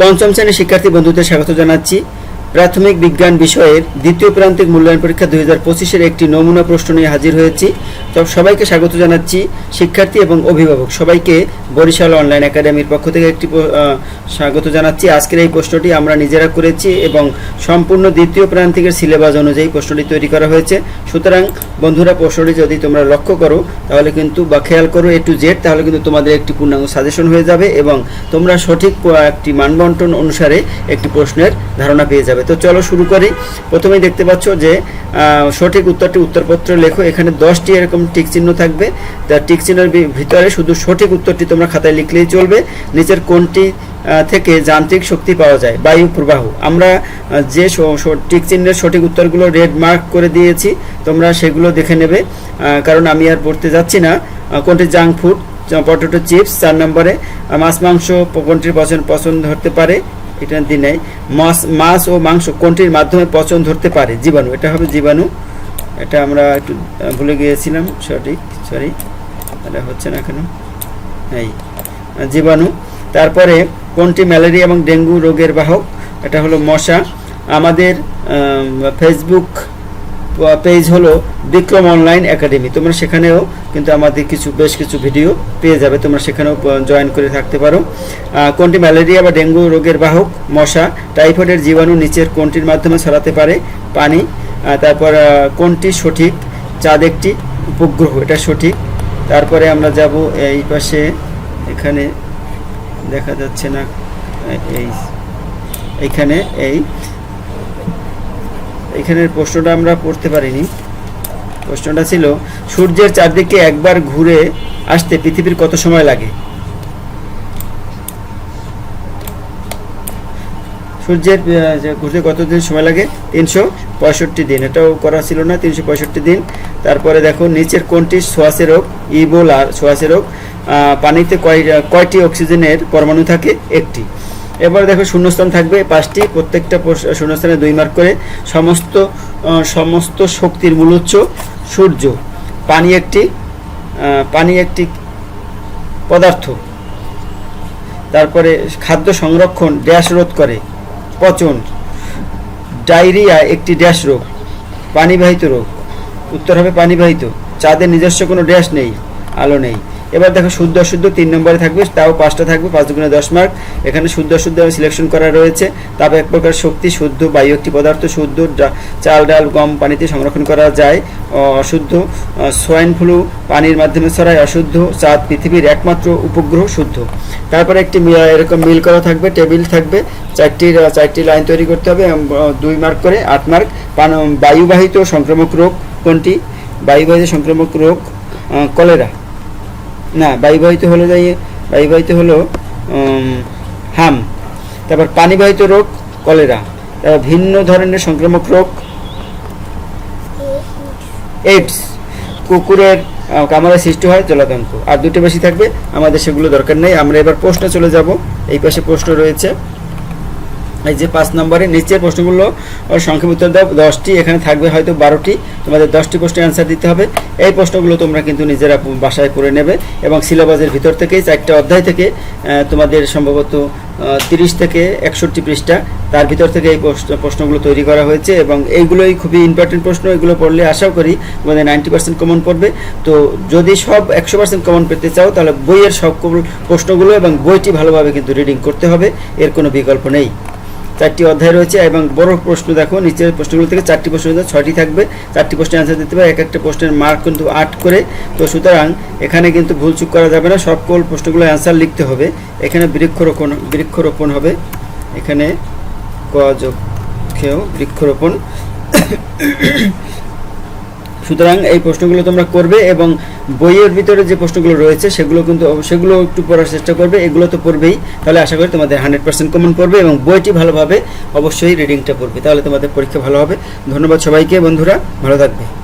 পঞ্চম শ্রেণির শিক্ষার্থী বন্ধুদের স্বাগত জানাচ্ছি। প্রাথমিক বিজ্ঞান বিষয়ের দ্বিতীয় প্রান্তিক মূল্যায়ন পরীক্ষা দুই হাজার পঁচিশের একটি নমুনা প্রশ্ন নিয়ে হাজির হয়েছি। তো সবাইকে স্বাগত জানাচ্ছি, শিক্ষার্থী এবং অভিভাবক। সবাইকে বরিশাল অনলাইন একাডেমির পক্ষ থেকে একটি স্বাগত জানাচ্ছি। আজকের এই প্রশ্নটি আমরা নিজেরা করেছি এবং সম্পূর্ণ দ্বিতীয় প্রান্তিকের সিলেবাস অনুযায়ী প্রশ্নটি তৈরি করা হয়েছে। সুতরাং বন্ধুরা, প্রশ্নটি যদি তোমরা লক্ষ্য করো, তাহলে কিন্তু বা খেয়াল করো এ টু জেড তাহলে কিন্তু তোমাদের একটি পূর্ণাঙ্গ সাজেশন হয়ে যাবে এবং তোমরা সঠিক একটি মানবন্টন অনুসারে একটি প্রশ্নের ধারণা পেয়ে যাবে। তো চলো শুরু করি। প্রথমেই দেখতে পাচ্ছ যে সঠিক উত্তরটি উত্তরপত্র লেখো। এখানে দশটি এরকম টিক চিহ্ন থাকবে। তা টিক চিহ্নের ভিতরে শুধু সঠিক উত্তরটি তোমরা খাতায় লিখলেই চলবে। নিচের কোনটি থেকে যান্ত্রিক শক্তি পাওয়া যায়, বায়ু প্রবাহ। আমরা যে টিক চিহ্নের সঠিক উত্তরগুলো রেড মার্ক করে দিয়েছি, তোমরা সেগুলো দেখে নেবে। কারণ আমি আর পড়তে যাচ্ছি না। কোনটি জাঙ্ক ফুড পটেটো চিপস চার নম্বরে মাছ, মাংস কোনটির পছন্দ পছন্দ ধরতে পারে। এটা দিন মাছ মাছ ও মাংস কোনটির মাধ্যমে পচন ধরতে পারে? জীবাণু। এটা হবে জীবাণু। এটা আমরা একটু ভুলে গিয়েছিলাম, সঠিক সরি এটা হচ্ছে না কেন? এই জীবাণু। তারপরে কোনটি ম্যালেরিয়া এবং ডেঙ্গু রোগের বাহক? এটা হলো মশা। আমাদের ফেসবুক পেজ হলো বিক্রম অনলাইন একাডেমি তোমরা সেখানেও কিন্তু আমাদের কিছু, বেশ কিছু ভিডিও পেয়ে যাবে। তোমরা সেখানেও জয়েন করে থাকতে পারো। কোনটি ম্যালেরিয়া বা ডেঙ্গু রোগের বাহক, মশা টাইফয়েডের জীবাণু নিচের কোনটির মাধ্যমে ছড়াতে পারে, পানি তারপর কোনটি সঠিক, চাঁদ একটি উপগ্রহ, এটা সঠিক। তারপরে আমরা যাব এই পাশে, এখানে দেখা যাচ্ছে না, এই, এইখানে, এই। এখানের প্রশ্নটা আমরা পড়তে পারিনি। প্রশ্নটা ছিল, সূর্যের চারদিকে একবার ঘুরে আসতে পৃথিবীর কত সময় লাগে? সূর্যের ঘুরতে কতদিন সময় লাগে? তিনশো পঁয়ষট্টি দিন। এটাও করা ছিল না, তিনশো পঁয়ষট্টি দিন। তারপরে দেখো, নিচের কোনটি সোয়াসে রোগ? ইবোলার সোয়াসে রোগ। পানিতে কয়, কয়টি অক্সিজেনের পরমাণু থাকে? একটি। এবার দেখো শূন্যস্থান থাকবে পাঁচটি, প্রত্যেকটা শূন্যস্থানে দুই মার্ক করে। সমস্ত সমস্ত শক্তির মূল উৎস সূর্য। পানি একটি পানি একটি পদার্থ। তারপরে খাদ্য সংরক্ষণ, ড্যাশ রোধ করে, পচন। ডায়রিয়া একটি ড্যাশ রোগ, পানিবাহিত রোগ। উত্তর হবে পানিবাহিত। চাঁদের নিজস্ব কোনো ড্যাশ নেই। আলো নেই। এবার দেখো শুদ্ধ অশুদ্ধ তিন নম্বরে থাকবে, তাও পাঁচটা থাকবে, পাঁচ দুগুণে দশ মার্ক এখানে শুদ্ধ অশুদ্ধ আমি সিলেকশন করা রয়েছে। তারপর এক প্রকার শক্তি, শুদ্ধ বায়ু একটি পদার্থ, শুদ্ধ চাল, ডাল, গম পানিতে সংরক্ষণ করা যায়। অশুদ্ধ সোয়াইন ফ্লু পানির মাধ্যমে ছড়ায় অশুদ্ধ, চাঁদ পৃথিবীর একমাত্র উপগ্রহ শুদ্ধ। তারপরে একটি এরকম মিল করা থাকবে, টেবিল থাকবে। চারটি চারটি লাইন তৈরি করতে হবে দুই মার্ক করে আট মার্ক বায়ুবাহিত সংক্রামক রোগ কোনটি? বায়ুবাহিত সংক্রামক রোগ কলেরা। না, বায়ুবাহিত হলো যাই, বায়ুবাহিত হলো হাম। তারপর পানিবাহিত রোগ, কলেরা। তারপর ভিন্ন ধরনের সংক্রামক রোগ এইডস কুকুরের কামড়ে সৃষ্টি হয় জলাতঙ্ক। আর দুটো বেশি থাকবে, আমাদের সেগুলো দরকার নেই। আমরা এবার প্রশ্নে চলে যাব। এই পাশে প্রশ্ন রয়েছে এই যে পাঁচ নম্বরে নিচের প্রশ্নগুলো সংক্ষেপ উত্তর দাও। দশটি এখানে থাকবে, হয়তো বারোটি। তোমাদের দশটি প্রশ্নের অ্যান্সার দিতে হবে। এই প্রশ্নগুলো তোমরা কিন্তু নিজেরা বাসায় করে নেবে এবং সিলেবাসের ভিতর থেকেই চারটে অধ্যায় থেকে তোমাদের সম্ভবত তিরিশ থেকে একষট্টি পৃষ্ঠা, তার ভিতর থেকে এই প্রশ্ন- প্রশ্নগুলো তৈরি করা হয়েছে এবং এইগুলোই খুবই ইম্পর্টেন্ট প্রশ্ন। এগুলো পড়লে আশাও করি তোমাদের নাইনটি পার্সেন্ট কমন পড়বে। তো যদি সব একশো পার্সেন্ট কমন পেতে চাও, তাহলে বইয়ের সব প্রশ্নগুলো এবং বইটি ভালোভাবে কিন্তু রিডিং করতে হবে। এর কোনো বিকল্প নেই। চারটি অধ্যায় রয়েছে এবং বড় প্রশ্ন দেখো, নিচের প্রশ্নগুলো থেকে চারটি প্রশ্ন ছয়টি থাকবে। চারটি প্রশ্নের অ্যান্সার দিতে হবে এক একটা প্রশ্নের মার্ক কিন্তু আট করে। তো সুতরাং এখানে কিন্তু ভুল চুক করা যাবে না, সকল প্রশ্নগুলো অ্যান্সার লিখতে হবে। এখানে বৃক্ষরোপণ বৃক্ষরোপণ হবে। এখানে ক যোগ বৃক্ষরোপণ। সুতরাং এই প্রশ্নগুলো তোমরা করবে এবং বইয়ের ভিতরে যে প্রশ্নগুলো রয়েছে, সেগুলো কিন্তু সেগুলো একটু পড়ার চেষ্টা করবে। এগুলো তো পড়বেই। তাহলে আশা করি তোমাদের হান্ড্রেড পার্সেন্ট কমন পড়বে এবং বইটি ভালোভাবে অবশ্যই রিডিংটা পড়বে। তাহলে তোমাদের পরীক্ষা ভালো হবে। ধন্যবাদ সবাইকে, বন্ধুরা। ভালো থাকবে।